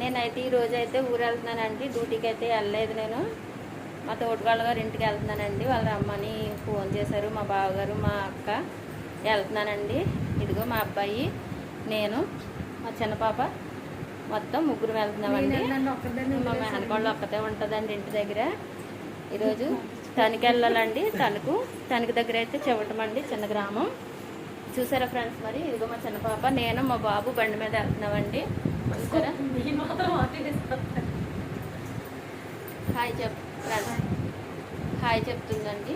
నేనైతే ఈ రోజు అయితే ఊరు వెళ్తున్నానండి. డ్యూటీకి అయితే వెళ్ళలేదు నేను. మా తోటివాళ్ళ గారు ఇంటికి వెళ్తున్నానండి. వాళ్ళ అమ్మని ఫోన్ చేశారు. మా బావగారు మా అక్క వెళ్తున్నానండి. ఇదిగో మా అబ్బాయి నేను మా చిన్న పాప మొత్తం ముగ్గురు వెళ్తున్నామండి. మా మేనకోళ్ళు ఒక్కతే ఉంటుందండి ఇంటి దగ్గర. ఈరోజు తణుకు వెళ్ళాలండి. తణుకు తణుకు దగ్గర అయితే చెవటమండి చిన్న గ్రామం. చూసారా ఫ్రెండ్స్ మరి? ఇదిగో మా చిన్న పాప నేను మా బాబు బండి మీద వెళ్తున్నామండి. చూసారా? హాయ్ చెప్ హాయ్. చెప్తుందండి.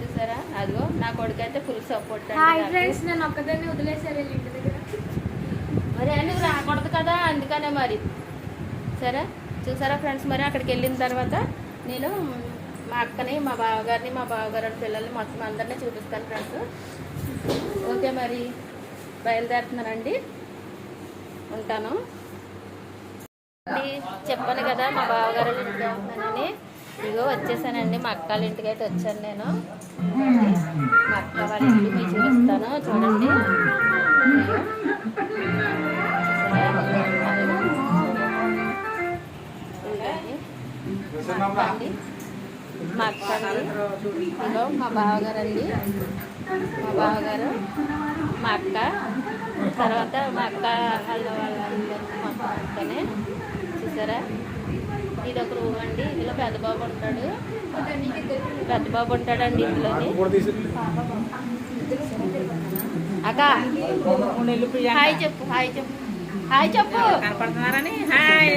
చూసారా? అదిగో నా కొడుకు అయితే ఫుల్ సపోర్ట్ ఫ్రెండ్స్ నేను ఒక్కదాన్ని వదిలేసారు వీళ్ళ ఇంటి దగ్గర. మరి నువ్వు రాకూడదు కదా అందుకనే మరి. సరే? చూసారా ఫ్రెండ్స్ మరి? అక్కడికి వెళ్ళిన తర్వాత నేను మా అక్కని మా బావగారిని మా బావగారి పిల్లల్ని మొత్తం అందరినీ చూపిస్తాను ఫ్రెండ్స్ ఓకే మరి బయలుదేరుతున్నానండి. ఉంటాను. చెప్పాను కదా మా బావగారు ఇంటికి ఇగో వచ్చేసానండి మా అక్క వాళ్ళ ఇంటికి అయితే వచ్చాను నేను. మా అక్క వాళ్ళ ఇంటికి మీకు చూపిస్తాను చూడండి. ఇదిగో. అండి. మా అక్క ఇదిగో మా బావగారు అండి మా బావగారు మా అక్క తర్వాత మా అక్క వాళ్ళ వాళ్ళ మొత్తం అంతానే చూసారా? ఇది ఒక రూమ్ అండి. ఇందులో పెద్ద బాబు ఉంటాడు. పెద్ద బాబు ఉంటాడండి ఇందులోని. అక్క. హాయ్ చెప్పు హాయ్ చెప్పు. హాయ్ చెప్పు. కనపడుతున్నారని హాయ్.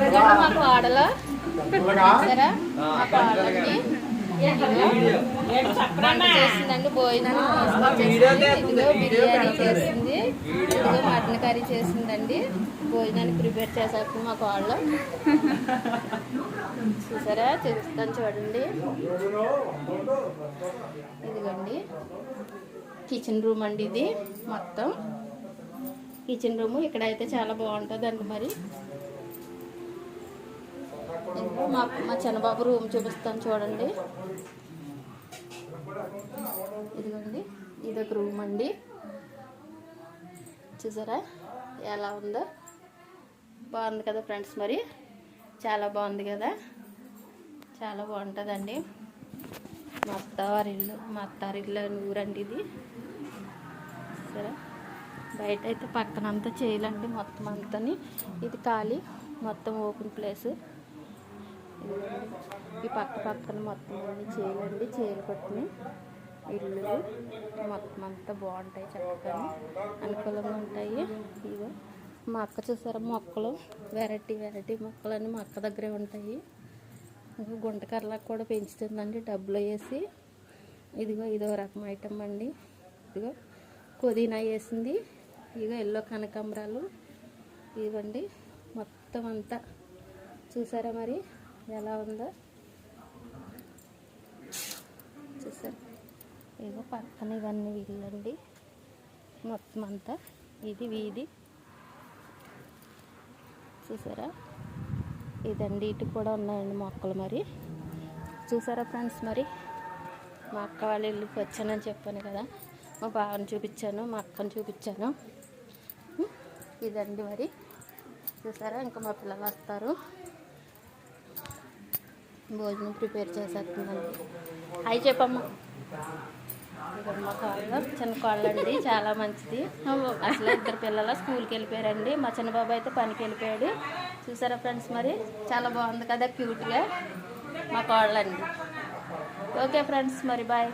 ఇదిగో మా చేసిందండి భోజనం. ఇదిగో బిర్యానీ చేసింది. ఇదిగో మటన్ కర్రీ చేసిందండి. భోజనానికి ప్రిపేర్ చేసేస్తుంది మా కోడలు చూసారా? చూస్తాను చూడండి. ఇదిగోండి. కిచెన్ రూమ్ అండి ఇది మొత్తం. కిచెన్ రూమ్ ఇక్కడైతే చాలా బాగుంటుంది అండి మరి. ఇదిగో మా మా చిన్నబాబు రూమ్ చూపిస్తాను చూడండి. ఇదిగోండి. ఇది ఒక రూమ్ అండి. చూసారా? ఎలా ఉందో? బాగుంది కదా ఫ్రెండ్స్ మరి? చాలా బాగుంది కదా? చాలా బాగుంటుందండి. మా అత్తవారి ఇల్లు మా అత్తారి ఇల్లు ఊరండి ఇది. సరే బయట అయితే పక్కన అంతా చేయాలండి మొత్తం అంతని. ఇది ఖాళీ మొత్తం ఓపెన్ ప్లేస్. ఈ పక్క పక్కన మొత్తం అన్ని చేయాలండి. చేయలు కొట్టినాయి ఇల్లు మొత్తం అంతా బాగుంటాయి చక్కగా. అనుకూలంగా ఉంటాయి. ఇగో మా అక్క చూసారా? మొక్కలు. వెరైటీ వెరైటీ మొక్కలన్నీ మా అక్క దగ్గరే ఉంటాయి. గుంటకర్రలా కూడా పెంచుతుందండి. డబ్బులు వేసి. ఇదిగో ఇదో రకం ఐటమ్ అండి. ఇదిగో పుదీనా వేసింది. ఇదిగో ఎల్లో కనకాంబరాలు. ఇవ్వండి. మొత్తం అంతా. చూసారా మరి? ఎలా ఉందో. చూసారు. ఏదో పక్కన ఇవన్నీ వీళ్ళండి. మొత్తం అంతా ఇది వీధి. చూసారా? ఇదండి ఇటు కూడా ఉన్నాయండి మొక్కలు మరి. చూసారా ఫ్రెండ్స్ మరి? మా అక్క వాళ్ళ ఇల్లుకి వచ్చానని చెప్పాను కదా. మా బావని చూపించాను మా అక్కని చూపించాను. ఇదండి మరి. చూసారా? ఇంకా మా పిల్లలు వస్తారు. భోజనం ప్రిపేర్ చేసేస్తుందండి. అవి చెప్పమ్మా. ఇక్కడ మా కాళ్ళు. చిన్న కాళ్ళు అండి చాలా మంచిది. అసలు ఇద్దరు పిల్లలు స్కూల్కి వెళ్ళిపోయారండి. మా చిన్న బాబు అయితే పనికి వెళ్ళిపోయాడు. చూసారా ఫ్రెండ్స్ మరి? చాలా బాగుంది కదా క్యూట్గా మా కాళ్ళండి. ఓకే ఫ్రెండ్స్ మరి బాయ్.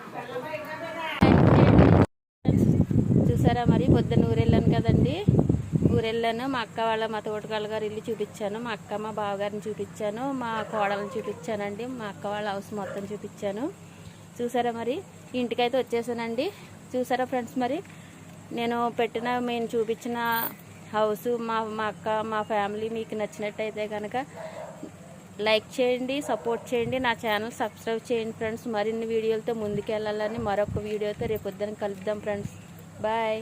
చూసారా మరి? పొద్దున్న ఊరు వెళ్ళాను కదండి. ఊరు వెళ్ళాను మా అక్క వాళ్ళ మా తోటకాళ్ళ గారు ఇల్లు చూపించాను. మా అక్క మా బావగారిని చూపించాను. మా కోడలను చూపించానండి. మా అక్క వాళ్ళ హౌస్ మొత్తం చూపించాను. చూసారా మరి? ఇంటికైతే వచ్చేసానండి. చూసారా ఫ్రెండ్స్ మరి? నేను పెట్టిన నేను చూపించిన హౌస్ మా మా అక్క మా ఫ్యామిలీ మీకు నచ్చినట్టయితే కనుక లైక్ చేయండి సపోర్ట్ చేయండి. నా ఛానల్ సబ్స్క్రైబ్ చేయండి ఫ్రెండ్స్. మరిన్ని వీడియోలతో ముందుకెళ్ళాలని మరొక వీడియోతో రేపు కలుద్దాం ఫ్రెండ్స్. బాయ్.